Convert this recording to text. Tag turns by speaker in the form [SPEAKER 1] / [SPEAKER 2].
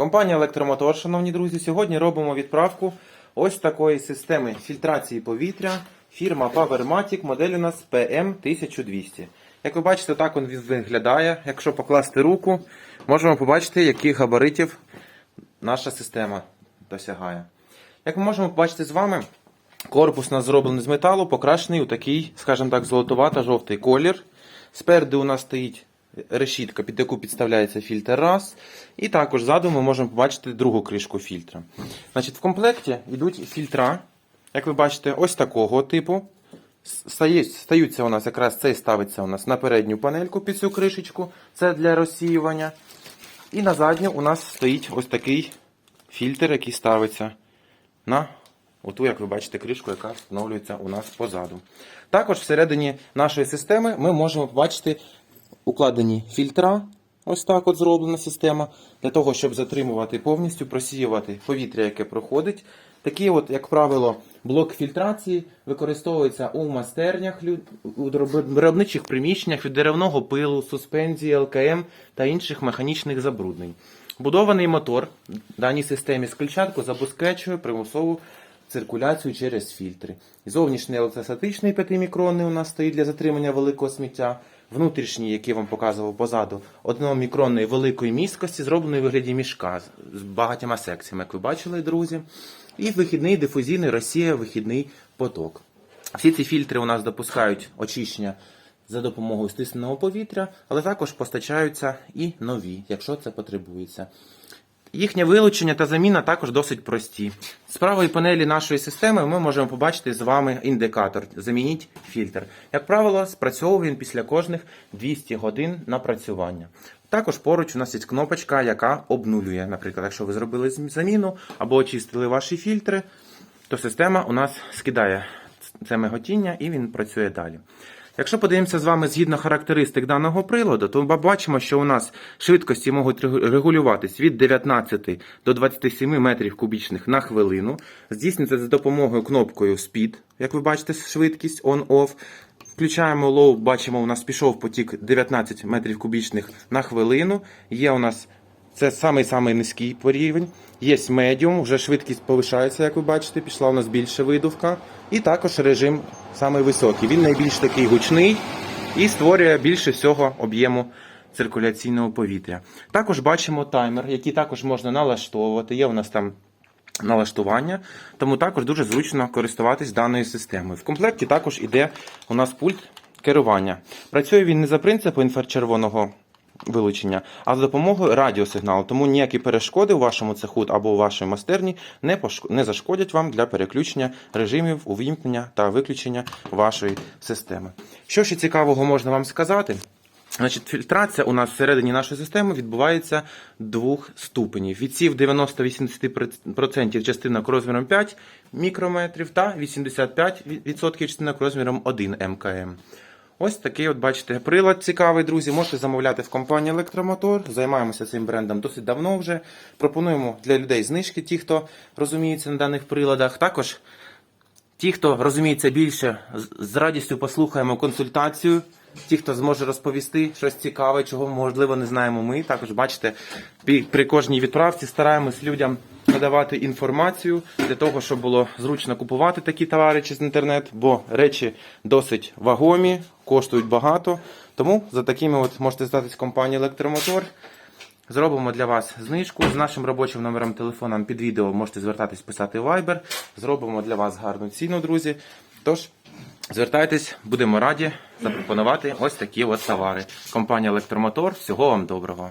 [SPEAKER 1] Компанія Електромотор, шановні друзі, сьогодні робимо відправку ось такої системи фільтрації повітря. Фірма Powermatic, модель у нас PM1200. Як ви бачите, так він виглядає. Якщо покласти руку, можемо побачити, яких габаритів наша система досягає. Як ми можемо побачити з вами, корпус у нас зроблений з металу, покрашений у такий, скажімо так, золотувато-жовтий колір. Спереду у нас стоїть решітка, під яку підставляється фільтр раз. І також ззаду ми можемо побачити другу кришку фільтра. Значить, в комплекті йдуть фільтра, як ви бачите, ось такого типу. Стаються у нас якраз цей ставиться у нас на передню панельку під цю кришечку. Це для розсіювання. І на задню у нас стоїть ось такий фільтр, який ставиться на оту, як ви бачите, кришку, яка встановлюється у нас позаду. Також всередині нашої системи ми можемо побачити укладені фільтра. Ось так от зроблена система, для того, щоб затримувати повністю, просіювати повітря, яке проходить. Такі, от, як правило, блок фільтрації використовується у майстернях, у виробничих приміщеннях від деревного пилу, суспензії, ЛКМ та інших механічних забруднень. Будований мотор в даній системі з клітчатку забезпечує примусову циркуляцію через фільтри. Зовнішній електростатичний 5-мікронний у нас стоїть для затримання великого сміття. Внутрішній, який я вам показував позаду, 1-мікронної великої місткості, зробленої в вигляді мішка з багатьма секціями, як ви бачили, друзі. І вихідний дифузійний Росія, вихідний поток. Всі ці фільтри у нас допускають очищення за допомогою стисненого повітря, але також постачаються і нові, якщо це потребується. Їхнє вилучення та заміна також досить прості. З правої панелі нашої системи ми можемо побачити з вами індикатор Замініть фільтр. Як правило, спрацьовує він після кожних 200 годин напрацювання. Також поруч у нас є кнопочка, яка обнулює. Наприклад, якщо ви зробили заміну або очистили ваші фільтри, то система у нас скидає це миготіння і він працює далі. Якщо подивимося з вами згідно характеристик даного приладу, то ми бачимо, що у нас швидкості можуть регулюватись від 19 до 27 метрів кубічних на хвилину. Здійснюється за допомогою кнопкою Speed, як ви бачите, швидкість on-off. Включаємо low, бачимо, у нас пішов потік 19 метрів кубічних на хвилину. Є у нас це самий самий низький порівень. Є медіум, вже швидкість повишається, як ви бачите, пішла у нас більше видувка. І також режим самий високий. Він найбільш такий гучний і створює більше всього об'єму циркуляційного повітря. Також бачимо таймер, який також можна налаштовувати. Є у нас там налаштування, тому також дуже зручно користуватись даною системою. В комплекті також іде у нас пульт керування. Працює він не за принципом інфрачервоного вилучення, а за допомогою радіосигналу. Тому ніякі перешкоди у вашому цеху або у вашій майстерні не, не зашкодять вам для переключення режимів увімкнення та виключення вашої системи. Що ще цікавого можна вам сказати? Значить, фільтрація у нас всередині нашої системи відбувається двох ступенів. Відсів 90-80% частинок розміром 5 мікрометрів та 85% частинок розміром 1 мкм. Ось такий, от бачите, прилад цікавий, друзі. Можете замовляти в компанії Електромотор. Займаємося цим брендом досить давно вже. Пропонуємо для людей знижки, ті, хто розуміється на даних приладах. Також Ті, хто розуміється більше, з- радістю послухаємо консультацію. Ті, хто зможе розповісти щось цікаве, чого можливо не знаємо ми. Також бачите, при кожній відправці стараємось людям надавати інформацію для того, щоб було зручно купувати такі товари через інтернет, бо речі досить вагомі, коштують багато. Тому за такими от можете здатись компанії Електромотор. Зробимо для вас знижку з нашим робочим номером телефона під відео можете звертатись писати Viber. Зробимо для вас гарну ціну, друзі. Тож, звертайтесь, будемо раді запропонувати ось такі от товари. Компанія Електромотор. Всього вам доброго.